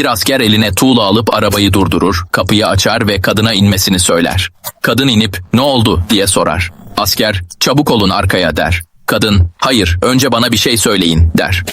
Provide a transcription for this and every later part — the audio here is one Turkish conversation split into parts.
Bir asker eline tuğla alıp arabayı durdurur, kapıyı açar ve kadına inmesini söyler. Kadın inip ne oldu diye sorar. Asker çabuk olun arkaya der. Kadın hayır önce bana bir şey söyleyin der.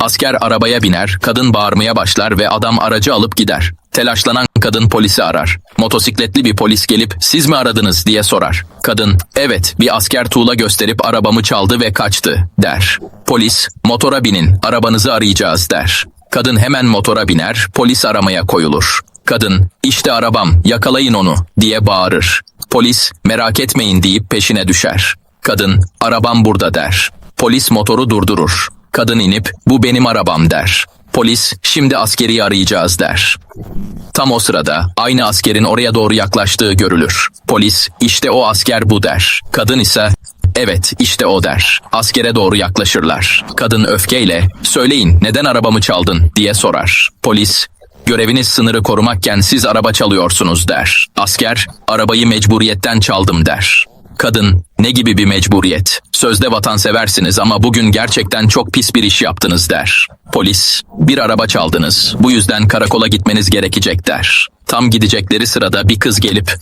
Asker arabaya biner, kadın bağırmaya başlar ve adam aracı alıp gider. Telaşlanan kadın polisi arar. Motosikletli bir polis gelip siz mi aradınız diye sorar. Kadın evet bir asker tuğla gösterip arabamı çaldı ve kaçtı der. Polis motora binin arabanızı arayacağız der. Kadın hemen motora biner polis aramaya koyulur. Kadın işte arabam yakalayın onu diye bağırır. Polis merak etmeyin deyip peşine düşer. Kadın arabam burada der. Polis motoru durdurur. Kadın inip bu benim arabam der. Polis şimdi askeri arayacağız der. Tam o sırada aynı askerin oraya doğru yaklaştığı görülür. Polis işte o asker bu der. Kadın ise evet işte o der. Askere doğru yaklaşırlar. Kadın öfkeyle söyleyin neden arabamı çaldın diye sorar. Polis Göreviniz sınırı korumakken siz araba çalıyorsunuz der. Asker, arabayı mecburiyetten çaldım der. Kadın, ne gibi bir mecburiyet? Sözde vatanseversiniz ama bugün gerçekten çok pis bir iş yaptınız der. Polis, bir araba çaldınız. Bu yüzden karakola gitmeniz gerekecek der. Tam gidecekleri sırada bir kız gelip,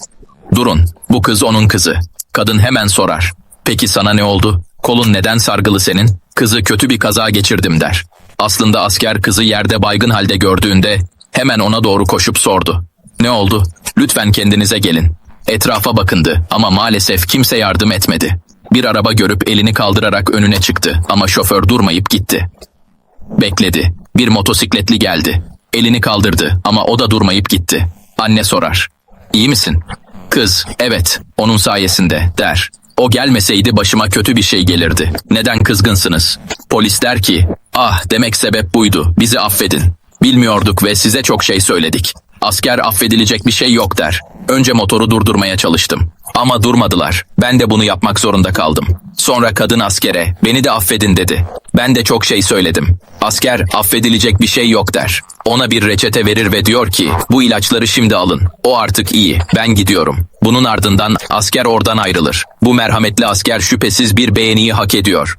durun, bu kız onun kızı. Kadın hemen sorar. Peki sana ne oldu? Kolun neden sargılı senin? Kızı kötü bir kaza geçirdim der. Aslında asker kızı yerde baygın halde gördüğünde hemen ona doğru koşup sordu. Ne oldu? Lütfen kendinize gelin. Etrafa bakındı ama maalesef kimse yardım etmedi. Bir araba görüp elini kaldırarak önüne çıktı ama şoför durmayıp gitti. Bekledi. Bir motosikletli geldi. Elini kaldırdı ama o da durmayıp gitti. Anne sorar. İyi misin? Kız, evet, onun sayesinde, der. O gelmeseydi başıma kötü bir şey gelirdi. Neden kızgınsınız? Polis der ki, ah demek sebep buydu, bizi affedin. Bilmiyorduk ve size çok şey söyledik. Asker affedilecek bir şey yok der. Önce motoru durdurmaya çalıştım. Ama durmadılar. Ben de bunu yapmak zorunda kaldım. Sonra kadın askere, beni de affedin dedi. Ben de çok şey söyledim. Asker, affedilecek bir şey yok der. Ona bir reçete verir ve diyor ki, bu ilaçları şimdi alın. O artık iyi, ben gidiyorum. Bunun ardından asker oradan ayrılır. Bu merhametli asker şüphesiz bir beğeniyi hak ediyor.